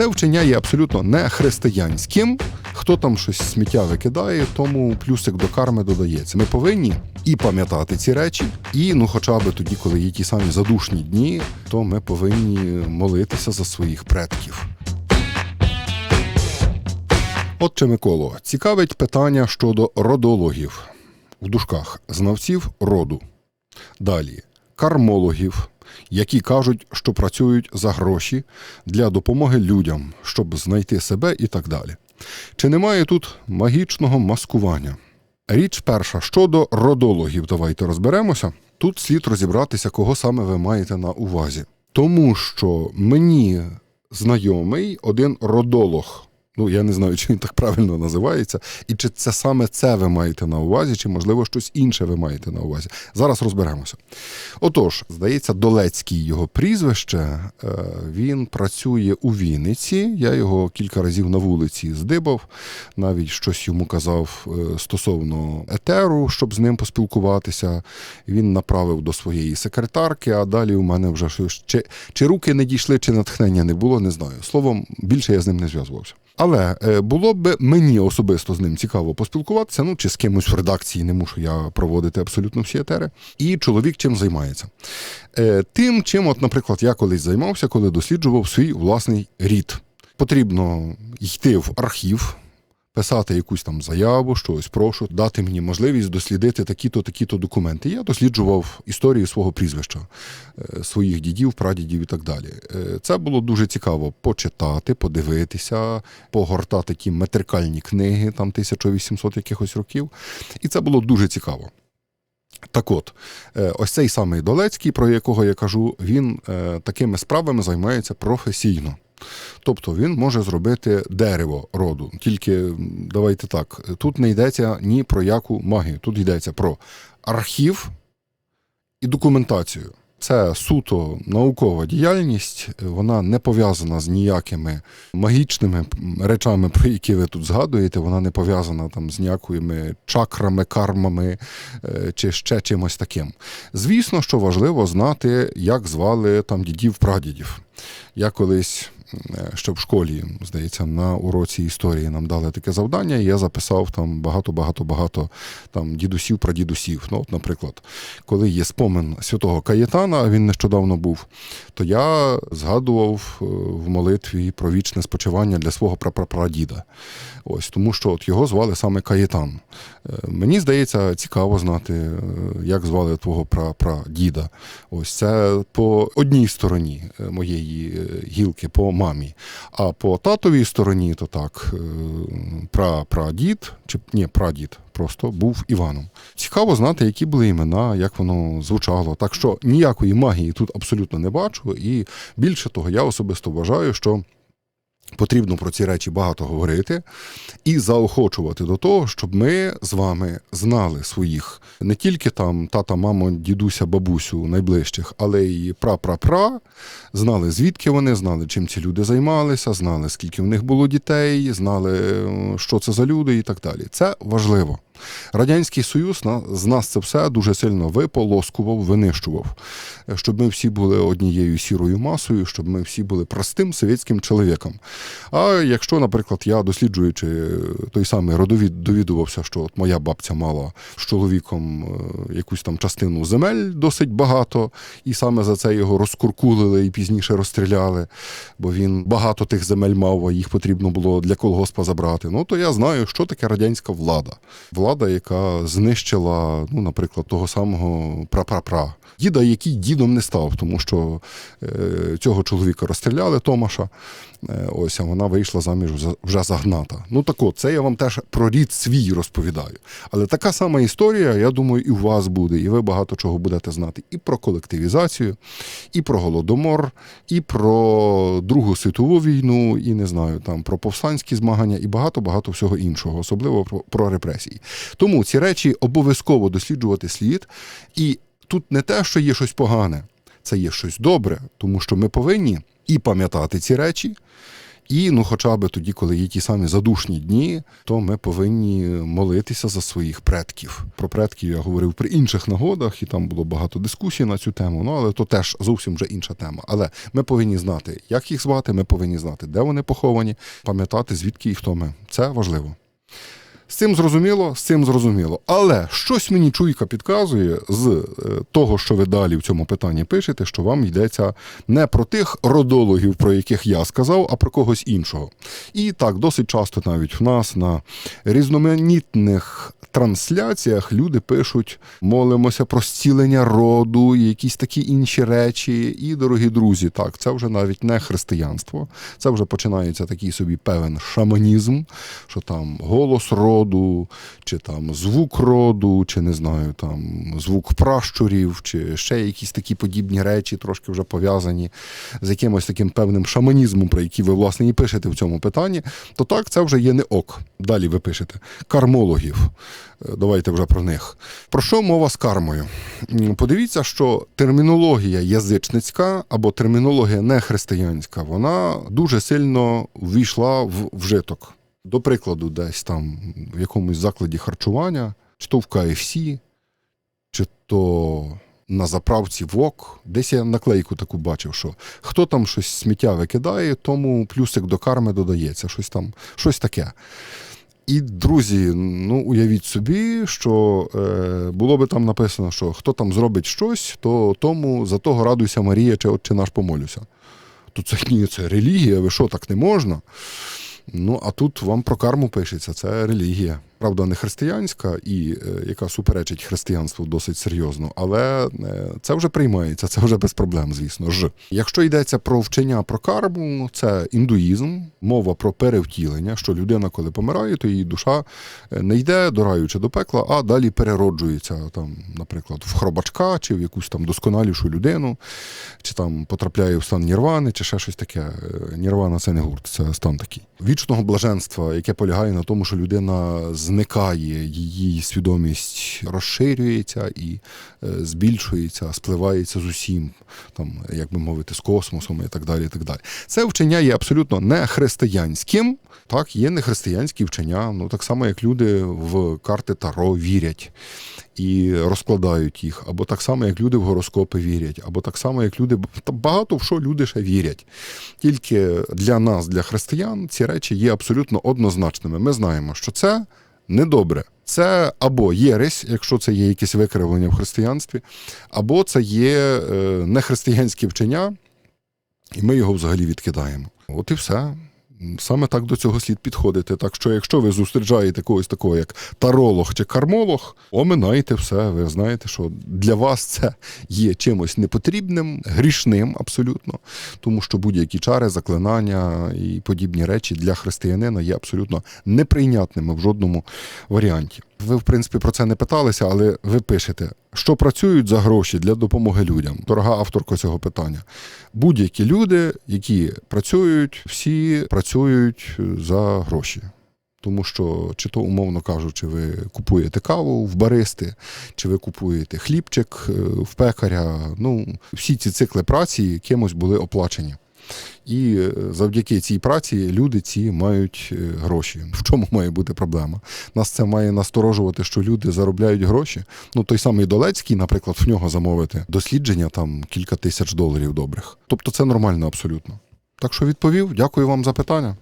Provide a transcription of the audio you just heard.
Це вчення є абсолютно не християнським. Хто там щось сміття викидає, тому плюсик до карми додається. Ми повинні і пам'ятати ці речі, і ну, хоча б тоді, коли є ті самі задушні дні, то ми повинні молитися за своїх предків. Отче Миколо, цікавить питання щодо родологів в дужках знавців роду. Далі кармологів, які кажуть, що працюють за гроші для допомоги людям, щоб знайти себе і так далі. Чи немає тут магічного маскування? Річ перша щодо родологів, давайте розберемося. Тут слід розібратися, кого саме ви маєте на увазі. Тому що мені знайомий один родолог. Ну, я не знаю, чи він так правильно називається, і чи це саме це ви маєте на увазі, чи, можливо, щось інше ви маєте на увазі. Зараз розберемося. Отож, здається, Долецький його прізвище. Е, Він працює у Вінниці. Я його кілька разів на вулиці здибав, навіть щось йому казав е, стосовно етеру, щоб з ним поспілкуватися. Він направив до своєї секретарки, а далі у мене вже щось чи, чи руки не дійшли, чи натхнення не було, не знаю. Словом, більше я з ним не зв'язувався. Але е, було б мені особисто з ним цікаво поспілкуватися, ну чи з кимось в редакції, не мушу я проводити абсолютно всі етери. І чоловік чим займається? Е, Тим, чим, от, наприклад, я колись займався, коли досліджував свій власний рід. Потрібно йти в архів. Писати якусь там заяву, щось прошу, дати мені можливість дослідити такі-то, такі-то документи. Я досліджував історію свого прізвища, е, своїх дідів, прадідів і так далі. Е, Це було дуже цікаво почитати, подивитися, погортати ті метрикальні книги, там 1800 якихось років. І це було дуже цікаво. Так от, е, ось цей самий Долецький, про якого я кажу, він такими справами займається професійно. Тобто він може зробити дерево роду. Тільки давайте так, тут не йдеться ні про яку магію, тут йдеться про архів і документацію. Це суто наукова діяльність, вона не пов'язана з ніякими магічними речами, про які ви тут згадуєте. Вона не пов'язана там з ніякими чакрами, кармами е, чи ще чимось таким. Звісно, що важливо знати, як звали там дідів прадідів. Я колись е, ще в школі, здається, на уроці історії нам дали таке завдання, і я записав там багато-багато-багато там дідусів, прадідусів. Ну, от, наприклад, коли є спомин святого Каєтана, а він нещодавно був, то я згадував е, в молитві про вічне спочивання для свого прапрапрадіда. Ось тому, що от його звали саме Каєтан. Е, Мені здається, цікаво знати, як звали твого прапрадіда. Ось це по одній стороні моєї е, гілки, по мамі. А по татовій стороні, то так, е, прапрадід, чи ні, прадід просто був Іваном. Цікаво знати, які були імена, як воно звучало. Так що ніякої магії тут абсолютно не бачу. І більше того, я особисто вважаю, що. Потрібно про ці речі багато говорити і заохочувати до того, щоб ми з вами знали своїх не тільки там тата, маму, дідуся, бабусю найближчих, але й пра-пра-пра, знали звідки вони, знали, чим ці люди займалися, знали, скільки в них було дітей, знали, що це за люди і так далі. Це важливо. Радянський Союз з нас це все дуже сильно виполоскував, винищував, щоб ми всі були однією сірою масою, щоб ми всі були простим совєтським чоловіком. А якщо, наприклад, я досліджуючи той самий родовід, довідувався, що от моя бабця мала з чоловіком е, якусь там частину земель досить багато, і саме за це його розкуркулили і пізніше розстріляли, бо він багато тих земель мав, а їх потрібно було для колгоспа забрати. Ну то я знаю, що таке радянська влада. Влада, яка знищила, ну, наприклад, того самого прапрапра. Діда, який дідом не став, тому що е, цього чоловіка розстріляли Томаша. Е, ось, а вона вийшла заміж вже- загната. Ну так от, це я вам теж про рід свій розповідаю. Але така сама історія, я думаю, і у вас буде, і ви багато чого будете знати і про колективізацію, і про голодомор, і про Другу світову війну, і не знаю, там про повстанські змагання, і багато-багато всього іншого, особливо про репресії. Тому ці речі обов'язково досліджувати слід. І тут не те, що є щось погане, це є щось добре, тому що ми повинні і пам'ятати ці речі, І ну, хоча б тоді, коли є ті самі задушні дні, то ми повинні молитися за своїх предків. Про предків я говорив при інших нагодах, і там було багато дискусій на цю тему. Ну але то теж зовсім вже інша тема. Але ми повинні знати, як їх звати, ми повинні знати, де вони поховані, пам'ятати, звідки і хто ми. Це важливо. З цим зрозуміло, з цим зрозуміло. Але щось мені чуйка підказує з е, того, що ви далі в цьому питанні пишете, що вам йдеться не про тих родологів, про яких я сказав, а про когось іншого. І так, досить часто навіть в нас на різноманітних трансляціях люди пишуть: молимося про зцілення роду, якісь такі інші речі. І, дорогі друзі, так, це вже навіть не християнство, це вже починається такий собі певен шаманізм, що там голос роду, чи там звук роду, чи не знаю, там звук пращурів, чи ще якісь такі подібні речі, трошки вже пов'язані з якимось таким певним шаманізмом, про який ви власне і пишете в цьому питанні, то так це вже є не ок. Далі ви пишете кармологів. Е, Давайте вже про них. Про що мова з кармою? Подивіться, що термінологія язичницька або термінологія нехристиянська, вона дуже сильно ввійшла в вжиток. До прикладу, десь там в якомусь закладі харчування, чи то в КФС, чи то на заправці ВОК. Десь я наклейку таку бачив, що хто там щось сміття викидає, тому плюсик до карми додається, щось там, щось таке. І, друзі, ну уявіть собі, що е, було би там написано, що хто там зробить щось, то тому за того радуйся Марія, чи отче наш помолюся. То це ні, це релігія, ви що, так не можна? Ну, а тут вам про карму пишеться, це релігія. Правда, не християнська і е, яка суперечить християнству досить серйозно, але е, це вже приймається, це вже без проблем, звісно ж. Якщо йдеться про вчення про карму, це індуїзм, мова про перевтілення, що людина, коли помирає, то її душа е, не йде дораючи до пекла, а далі перероджується там, наприклад, в хробачка чи в якусь там досконалішу людину, чи там потрапляє в стан нірвани, чи ще щось таке. Нірвана це не гурт, це стан такий. Вічного блаженства, яке полягає на тому, що людина зникає, її свідомість розширюється і е, збільшується, спливається з усім, там, як би мовити, з космосом і так далі. І так далі. Це вчення є абсолютно не християнським. Так, є нехристиянські вчення, ну так само, як люди в карти Таро вірять і розкладають їх, або так само, як люди в гороскопи вірять, або так само, як люди багато в що люди ще вірять. Тільки для нас, для християн, ці речі є абсолютно однозначними. Ми знаємо, що це недобре. Це або єресь, якщо це є якесь викривлення в християнстві, або це є е, нехристиянське вчення, і ми його взагалі відкидаємо. От і все. Саме так до цього слід підходити. Так що, якщо ви зустрічаєте когось такого, як таролог чи кармолог, оминайте все. Ви знаєте, що для вас це є чимось непотрібним, грішним абсолютно, тому що будь-які чари, заклинання і подібні речі для християнина є абсолютно неприйнятними в жодному варіанті. Ви, в принципі, про це не питалися, але ви пишете, що працюють за гроші для допомоги людям. Дорога авторка цього питання. Будь-які люди, які працюють, всі працюють за гроші. Тому що, чи то, умовно кажучи, ви купуєте каву в баристи, чи ви купуєте хлібчик е, в пекаря. Ну, всі ці цикли праці кимось були оплачені. І е, завдяки цій праці люди ці мають е, гроші. В чому має бути проблема? Нас це має насторожувати, що люди заробляють гроші. Ну той самий Долецький, наприклад, в нього замовити дослідження там кілька тисяч доларів добрих. Тобто це нормально абсолютно. Так що відповів, дякую вам за питання.